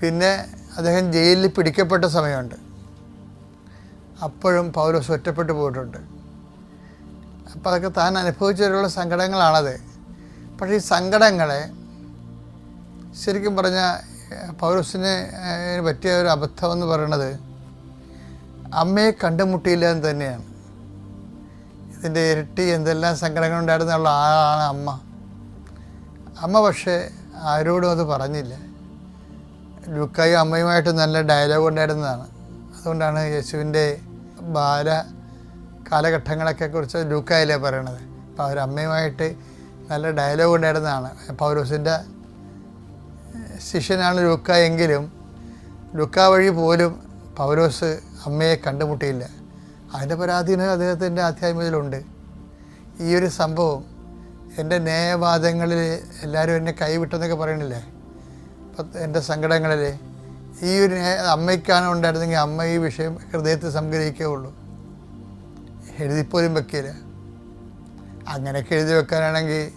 പിന്നെ അദ്ദേഹം ജയിലിൽ പിടിക്കപ്പെട്ട സമയമുണ്ട്. അപ്പോഴും പൗലോസ് ഒറ്റപ്പെട്ടു പോയിട്ടുണ്ട്. അപ്പോൾ അതൊക്കെ താൻ അനുഭവിച്ചവരുള്ള സങ്കടങ്ങളാണത്. പക്ഷേ ഈ സങ്കടങ്ങളെ ശരിക്കും പറഞ്ഞാൽ പൗലോസിന് പറ്റിയ ഒരു അബദ്ധം എന്ന് പറയുന്നത് അമ്മയെ കണ്ടുമുട്ടിയില്ല എന്ന് തന്നെയാണ്. ഇതിന്റെ ഇരട്ടി എന്തെല്ലാം സങ്കടങ്ങൾ സങ്കടങ്ങളുണ്ടായിരുന്നുള്ള ആളാണ് അമ്മ. അമ്മ പക്ഷേ ആരോടും അത് പറഞ്ഞില്ല. ലുക്കായും അമ്മയുമായിട്ട് നല്ല ഡയലോഗ് ഉണ്ടായിരുന്നതാണ്. അതുകൊണ്ടാണ് യേശുവിന്റെ ബാല കാലഘട്ടങ്ങളൊക്കെ കുറിച്ച് ലൂക്കായിലേ പറയണത്. അപ്പോൾ അവർ അമ്മയുമായിട്ട് നല്ല ഡയലോഗ് ഉണ്ടായിരുന്നതാണ്. പൗലോസിന്റെ ശിഷ്യനാണ് ലുക്ക എങ്കിലും ലുക്ക വഴി പോലും പൗലോസ് അമ്മയെ കണ്ടുമുട്ടിയില്ല. അതിന്റെ പരാധീനം അദ്ദേഹത്തിന്റെ ആധ്യാത്മികതയിലുണ്ട്. ഈ ഒരു സംഭവം എന്റെ ന്യായവാദങ്ങളിൽ എല്ലാവരും എന്നെ കൈവിട്ടെന്നൊക്കെ പറയണില്ലേ? എന്റെ സങ്കടങ്ങളിൽ ഈ ഒരു അമ്മയ്ക്കാണ് ഉണ്ടായിരുന്നെങ്കിൽ അമ്മ ഈ വിഷയം ഹൃദയത്തിൽ സംഗ്രഹിക്കുകയുള്ളൂ. എഴുതിപ്പോലും വെക്കില്ല അങ്ങനെയൊക്കെ എഴുതി വെക്കാനാണെങ്കിൽ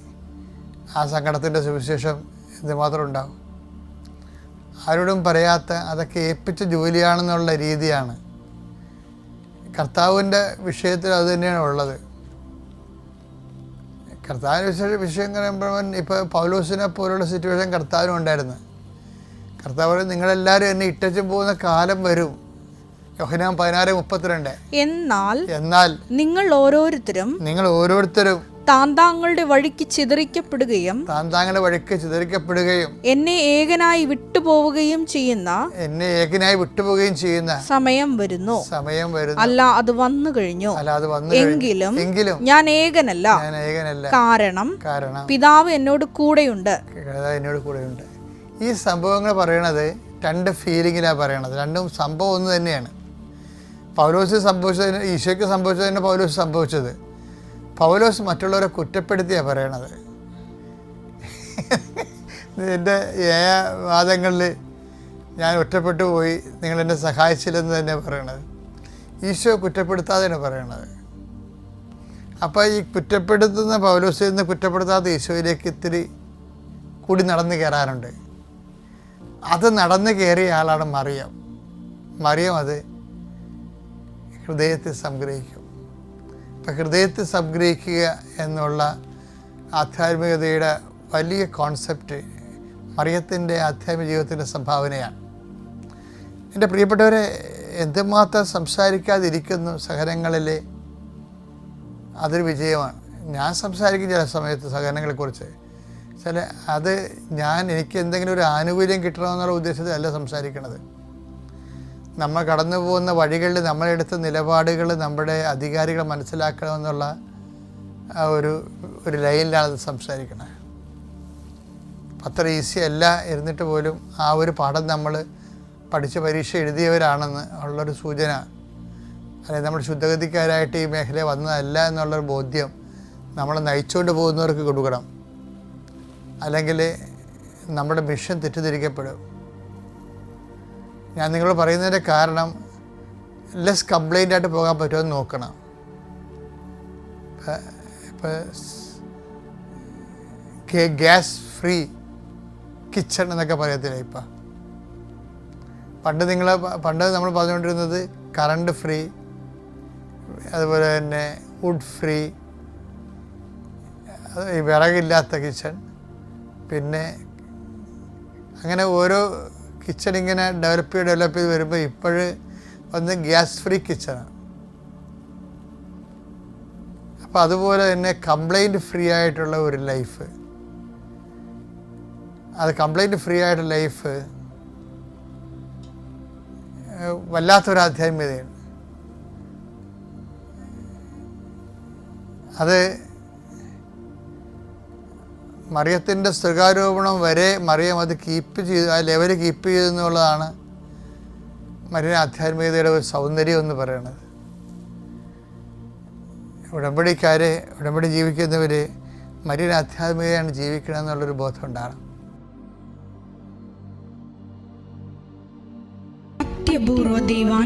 ആ സങ്കടത്തിന്റെ സുവിശേഷം എന്തുമാത്രം ഉണ്ടാവും. ആരോടും പറയാത്ത അതൊക്കെ ഏൽപ്പിച്ച ജോലിയാണെന്നുള്ള രീതിയാണ്. കർത്താവിന്റെ വിഷയത്തിൽ അത് തന്നെയാണ് ഉള്ളത്. കർത്താവിന്റെ വിഷയം വിഷയം പറയുമ്പോൾ ഇപ്പോൾ പൗലോസിനെ പോലുള്ള സിറ്റുവേഷൻ കർത്താവിനും ഉണ്ടായിരുന്നു കർത്താവ് പറയും, നിങ്ങളെല്ലാവരും എന്നെ ഇട്ടച്ചു പോകുന്ന കാലം വരും. യോഹനാം പതിനാറ് മുപ്പത്തിരണ്ട്. എന്നാൽ എന്നാൽ നിങ്ങൾ ഓരോരുത്തരും നിങ്ങൾ ഓരോരുത്തരും താന്താങ്ങളുടെ വഴിക്ക് ചിതറിക്കപ്പെടുകയും താന്താങ്ങളുടെ വഴിക്ക് ചിതറിക്കപ്പെടുകയും എന്നെ ഏകനായി വിട്ടുപോവുകയും ചെയ്യുന്ന എന്നെ ഏകനായി വിട്ടുപോവുകയും ചെയ്യുന്ന സമയം വരുന്നു. സമയം വരുന്നു. അല്ല അത് വന്നു കഴിഞ്ഞു. അല്ല അത് വന്നു എങ്കിലും എങ്കിലും ഞാൻ ഏകനല്ല. ഞാൻ ഏകനല്ല. കാരണം കാരണം പിതാവ് എന്നോട് കൂടെയുണ്ട്. എന്നോട് കൂടെയുണ്ട്. ഈ സംഭവങ്ങൾ പറയണത് രണ്ട് ഫീലിങ്ങിലാണ് പറയണത്. രണ്ടും സംഭവം ഒന്ന് തന്നെയാണ്. പൗലോസ് സംഭവിച്ചതിന് ഈശോയ്ക്ക് സംഭവിച്ചതിന് പൗലോസ് സംഭവിച്ചത്. പൗലോസ് മറ്റുള്ളവരെ കുറ്റപ്പെടുത്തിയാണ് പറയണത്. എന്റെ ഏഴ വാദങ്ങളിൽ ഞാൻ ഒറ്റപ്പെട്ടു പോയി നിങ്ങൾ എന്നെ സഹായിച്ചില്ലെന്ന് തന്നെ പറയണത്. ഈശോ കുറ്റപ്പെടുത്താതെയാണ് പറയണത്. അപ്പോൾ ഈ കുറ്റപ്പെടുത്തുന്ന പൗലോസിൽ നിന്ന് കുറ്റപ്പെടുത്താതെ ഈശോയിലേക്ക് ഇത്തിരി കൂടി നടന്നു കയറാനുണ്ട്. അത് നടന്നു കയറിയ ആളാണ് മറിയം. മറിയം അത് ഹൃദയത്തിൽ സംഗ്രഹിക്കും. അപ്പം ഹൃദയത്തിൽ സംഗ്രഹിക്കുക എന്നുള്ള ആധ്യാത്മികതയുടെ വലിയ കോൺസെപ്റ്റ് മറിയത്തിന്റെ ആധ്യാത്മിക ജീവിതത്തിന്റെ സംഭാവനയാണ്. എന്റെ പ്രിയപ്പെട്ടവരെ എന്തുമാത്രം സംസാരിക്കാതിരിക്കുന്നു സഹനങ്ങളിൽ അതൊരു വിജയമാണ്. ഞാൻ സംസാരിക്കും ചില സമയത്ത് സഹനങ്ങളെക്കുറിച്ച്. ചില അത് ഞാൻ എനിക്ക് എന്തെങ്കിലും ഒരു ആനുകൂല്യം കിട്ടണമെന്നുള്ള ഉദ്ദേശത്തിലല്ല സംസാരിക്കണത്. നമ്മൾ കടന്നു പോകുന്ന വഴികളിൽ നമ്മളെടുത്ത നിലപാടുകൾ നമ്മുടെ അധികാരികൾ മനസ്സിലാക്കണമെന്നുള്ള ഒരു ഒരു ലൈനിലാണ് അത് സംസാരിക്കണത് അത്ര ഈസി അല്ല ഇരുന്നിട്ട് പോലും ആ ഒരു പാഠം നമ്മൾ പഠിച്ച പരീക്ഷ എഴുതിയവരാണെന്ന് ഉള്ളൊരു സൂചന. അല്ലെങ്കിൽ നമ്മൾ ശുദ്ധഗതിക്കാരായിട്ട് ഈ മേഖല വന്നതല്ല എന്നുള്ളൊരു ബോധ്യം നമ്മൾ നയിച്ചുകൊണ്ട് പോകുന്നവർക്ക് കൊടുക്കണം. അല്ലെങ്കിൽ നമ്മുടെ മിഷൻ തെറ്റിദ്ധരിക്കപ്പെടും. ഞാൻ നിങ്ങളോട് പറയുന്നതിന്റെ കാരണം ലെസ് കംപ്ലൈന്റ് ആയിട്ട് പോകാൻ പറ്റുമെന്ന് നോക്കണം. ഇപ്പം ഗ്യാസ് ഫ്രീ കിച്ചൺ എന്നൊക്കെ പറയത്തില്ല ഇപ്പം? പണ്ട് നിങ്ങൾ പണ്ട് നമ്മൾ പറഞ്ഞുകൊണ്ടിരുന്നത് കറണ്ട് ഫ്രീ അതുപോലെ തന്നെ വുഡ് ഫ്രീ വിറകില്ലാത്ത കിച്ചൺ. പിന്നെ അങ്ങനെ ഓരോ കിച്ചൺ ഇങ്ങനെ ഡെവലപ്പ് ചെയ്ത് ഡെവലപ്പ് ചെയ്ത് വരുമ്പോൾ ഇപ്പോഴ് വന്ന് ഗ്യാസ് ഫ്രീ കിച്ചണാണ് അപ്പോൾ അതുപോലെ തന്നെ കംപ്ലൈന്റ് ഫ്രീ ആയിട്ടുള്ള ഒരു ലൈഫ് അത് കംപ്ലൈന്റ് ഫ്രീ ആയിട്ട് ലൈഫ് വല്ലാത്തൊരു ആധ്യാത്മികതയാണ് അത് മറിയത്തിന്റെ സ്ത്രീകാരോപണം വരെ മറിയം അത് കീപ്പ് ചെയ്ത് ആ ലെവൽ കീപ്പ് ചെയ്തു എന്നുള്ളതാണ് മറിയ ആധ്യാത്മികതയുടെ ഒരു സൗന്ദര്യം എന്ന് പറയുന്നത്. ഉടമ്പടിക്കാരെ ഉടമ്പടി ജീവിക്കുന്നവർ മരിയൻ ആധ്യാത്മികതയാണ് ജീവിക്കണം എന്നുള്ളൊരു ബോധം ഉണ്ടാകണം ദൈവാൻ